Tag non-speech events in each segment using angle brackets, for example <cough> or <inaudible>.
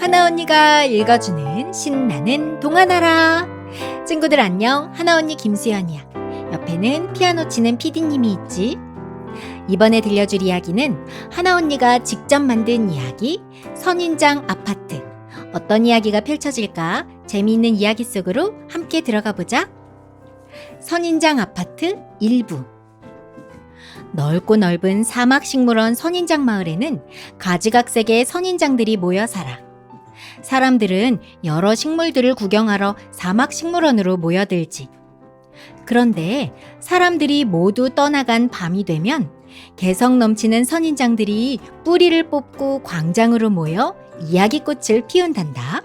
하나 언니가 읽어주는 신나는 동화나라. 친구들 안녕. 하나 언니 김수연이야. 옆에는 피아노 치는 피디님이 있지. 이번에 들려줄 이야기는 하나 언니가 직접 만든 이야기 선인장 아파트. 어떤 이야기가 펼쳐질까? 재미있는 이야기 속으로 함께 들어가 보자. 선인장 아파트 일부 넓고 넓은 사막 식물원 선인장 마을에는 가지각색의 선인장들이 모여 살아. 사람들은 여러 식물들을 구경하러 사막 식물원으로 모여들지. 그런데 사람들이 모두 떠나간 밤이 되면 개성 넘치는 선인장들이 뿌리를 뽑고 광장으로 모여 이야기꽃을 피운단다.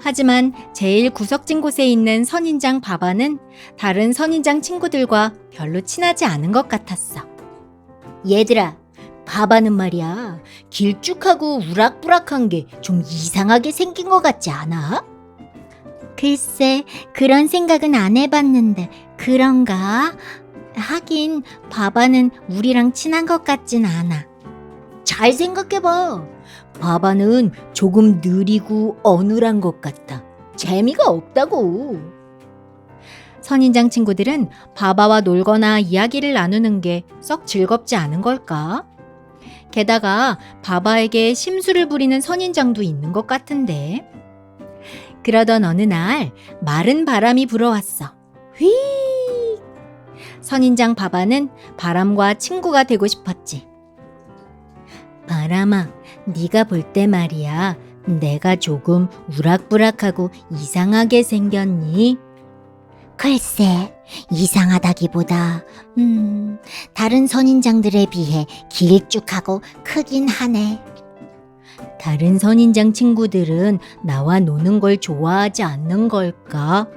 하지만 제일 구석진 곳에 있는 선인장 바바는 다른 선인장 친구들과 별로 친하지 않은 것 같았어. 얘들아, 바바는 말이야. 길쭉하고 우락부락한 게 좀 이상하게 생긴 것 같지 않아? 글쎄, 그런 생각은 안 해봤는데, 그런가? 하긴, 바바는 우리랑 친한 것 같진 않아. 잘 생각해봐. 바바는 조금 느리고 어눌한 것 같아. 재미가 없다고. 선인장 친구들은 바바와 놀거나 이야기를 나누는 게 썩 즐겁지 않은 걸까? 게다가 바바에게 심술을 부리는 선인장도 있는 것 같은데. 그러던 어느 날 마른 바람이 불어왔어. 휘! 선인장 바바는 바람과 친구가 되고 싶었지. 바람아, 네가 볼 때 말이야. 내가 조금 우락부락하고 이상하게 생겼니? 글쎄, 이상하다기보다, 음, 다른 선인장들에 비해 길쭉하고 크긴 하네. 다른 선인장 친구들은 나와 노는 걸 좋아하지 않는 걸까?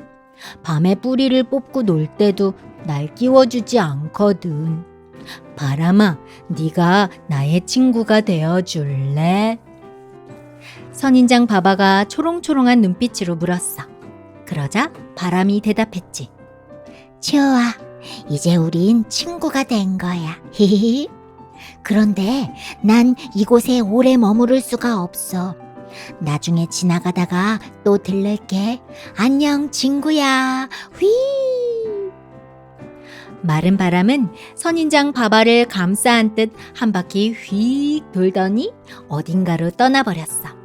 밤에 뿌리를 뽑고 놀 때도 날 끼워주지 않거든. 바람아, 네가 나의 친구가 되어 줄래? 선인장 바바가 초롱초롱한 눈빛으로 물었어. 그러자 바람이 대답했지. 좋아. 이제 우린 친구가 된 거야. 히히히. <laughs> 그런데 난 이곳에 오래 머무를 수가 없어. 나중에 지나가다가 또 들를게. 안녕, 친구야. 휘! 마른 바람은 선인장 바바를 감싸 안듯 한 바퀴 휙 돌더니 어딘가로 떠나버렸어.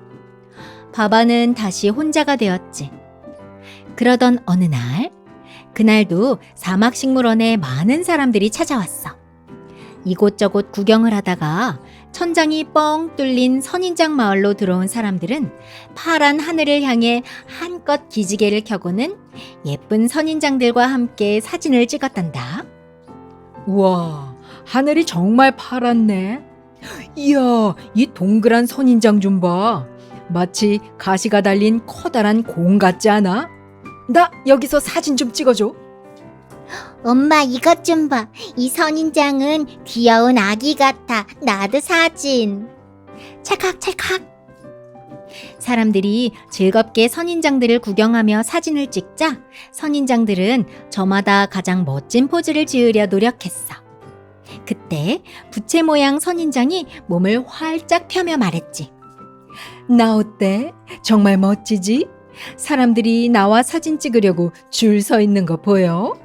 바바는 다시 혼자가 되었지. 그러던 어느 날, 그날도 사막식물원에 많은 사람들이 찾아왔어. 이곳저곳 구경을 하다가 천장이 뻥 뚫린 선인장 마을로 들어온 사람들은 파란 하늘을 향해 한껏 기지개를 켜고는 예쁜 선인장들과 함께 사진을 찍었단다. 우와, 하늘이 정말 파랗네. 이야, 이 동그란 선인장 좀 봐. 마치 가시가 달린 커다란 공 같지 않아? 나 여기서 사진 좀 찍어줘. 엄마 이것 좀 봐. 이 선인장은 귀여운 아기 같아. 나도 사진. 찰칵찰칵. 사람들이 즐겁게 선인장들을 구경하며 사진을 찍자 선인장들은 저마다 가장 멋진 포즈를 지으려 노력했어. 그때 부채 모양 선인장이 몸을 활짝 펴며 말했지. 나 어때? 정말 멋지지? 사람들이 나와 사진 찍으려고 줄 서 있는 거 보여?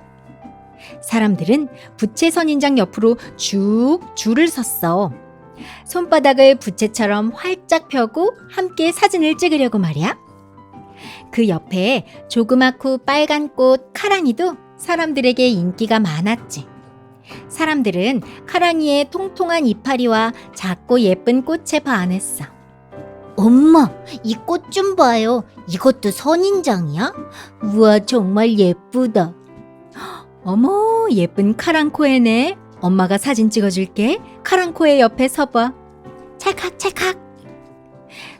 사람들은 부채 선인장 옆으로 쭉 줄을 섰어. 손바닥을 부채처럼 활짝 펴고 함께 사진을 찍으려고 말이야. 그 옆에 조그맣고 빨간 꽃 카랑이도 사람들에게 인기가 많았지. 사람들은 카랑이의 통통한 이파리와 작고 예쁜 꽃에 반했어. 엄마, 이 꽃 좀 봐요. 이것도 선인장이야? 우와, 정말 예쁘다. 어머, 예쁜 카랑코에네. 엄마가 사진 찍어줄게. 카랑코의 옆에 서봐. 찰칵 찰칵.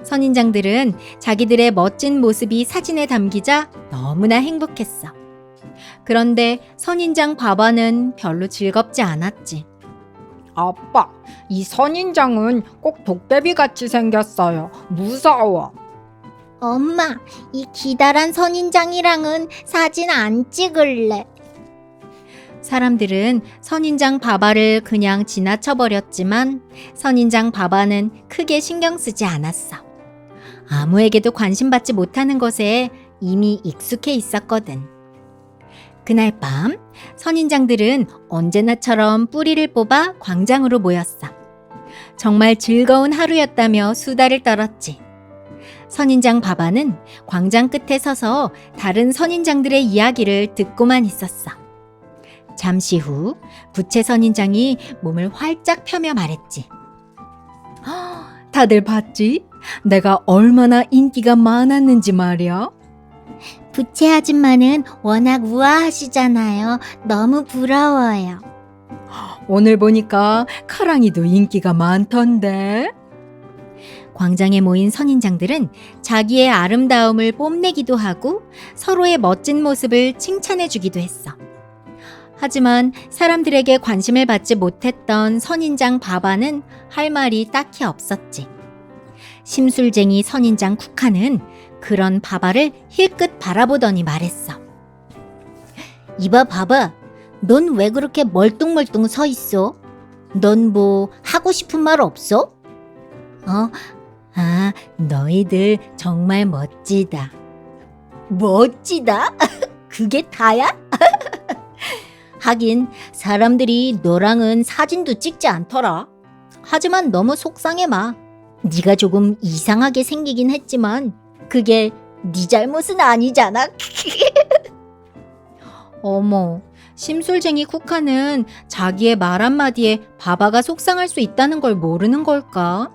선인장들은 자기들의 멋진 모습이 사진에 담기자 너무나 행복했어. 그런데 선인장 바바는 별로 즐겁지 않았지. 아빠, 이 선인장은 꼭 도깨비 같이 생겼어요. 무서워. 엄마, 이 기다란 선인장이랑은 사진 안 찍을래. 사람들은 선인장 바바를 그냥 지나쳐 버렸지만 선인장 바바는 크게 신경 쓰지 않았어. 아무에게도 관심받지 못하는 것에 이미 익숙해 있었거든. 그날 밤, 선인장들은 언제나처럼 뿌리를 뽑아 광장으로 모였어. 정말 즐거운 하루였다며 수다를 떨었지. 선인장 바바는 광장 끝에 서서 다른 선인장들의 이야기를 듣고만 있었어. 잠시 후 부채 선인장이 몸을 활짝 펴며 말했지. 다들 봤지? 내가 얼마나 인기가 많았는지 말이야. 부채 아줌마는 워낙 우아하시잖아요. 너무 부러워요. 오늘 보니까 카랑이도 인기가 많던데. 광장에 모인 선인장들은 자기의 아름다움을 뽐내기도 하고 서로의 멋진 모습을 칭찬해 주기도 했어. 하지만 사람들에게 관심을 받지 못했던 선인장 바바는 할 말이 딱히 없었지. 심술쟁이 선인장 쿠카는 그런 바바를 힐끗 바라보더니 말했어. 이봐 봐봐. 넌왜 그렇게 멀뚱멀뚱 서 있어? 넌 뭐 하고 싶은 말 없어? 어, 아, 너희들 정말 멋지다. 멋지다? <laughs> 그게 다야? <laughs> 하긴 사람들이 너랑은 사진도 찍지 않더라. 하지만 너무 속상해 마. 네가 조금 이상하게 생기긴 했지만 그게 네 잘못은 아니잖아. <laughs> 어머, 심술쟁이 쿠카는 자기의 말 한마디에 바바가 속상할 수 있다는 걸 모르는 걸까?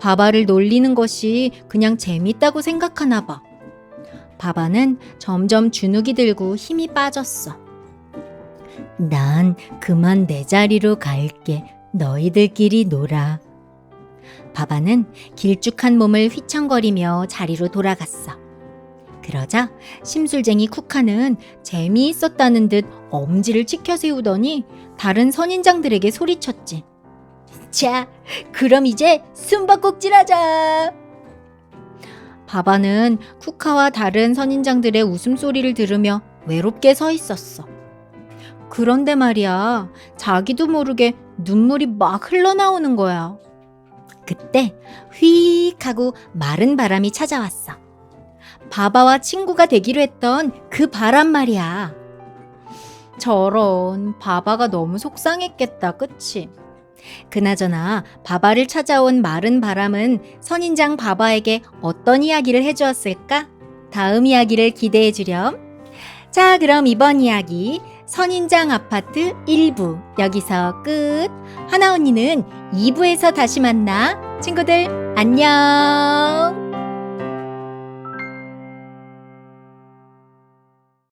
바바를 놀리는 것이 그냥 재밌다고 생각하나 봐. 바바는 점점 주눅이 들고 힘이 빠졌어. 난 그만 내 자리로 갈게. 너희들끼리 놀아. 바바는 길쭉한 몸을 휘청거리며 자리로 돌아갔어. 그러자 심술쟁이 쿠카는 재미있었다는 듯 엄지를 치켜 세우더니 다른 선인장들에게 소리쳤지. 자, 그럼 이제 숨바꼭질하자. 바바는 쿠카와 다른 선인장들의 웃음소리를 들으며 외롭게 서 있었어. 그런데 말이야, 자기도 모르게 눈물이 막 흘러나오는 거야. 그때 휙 하고 마른 바람이 찾아왔어. 바바와 친구가 되기로 했던 그 바람 말이야. 저런, 바바가 너무 속상했겠다, 그치? 그나저나 바바를 찾아온 마른 바람은 선인장 바바에게 어떤 이야기를 해주었을까? 다음 이야기를 기대해 주렴. 자, 그럼 이번 이야기 선인장 아파트 1부 여기서 끝. 하나 언니는 2부에서 다시 만나. 친구들 안녕.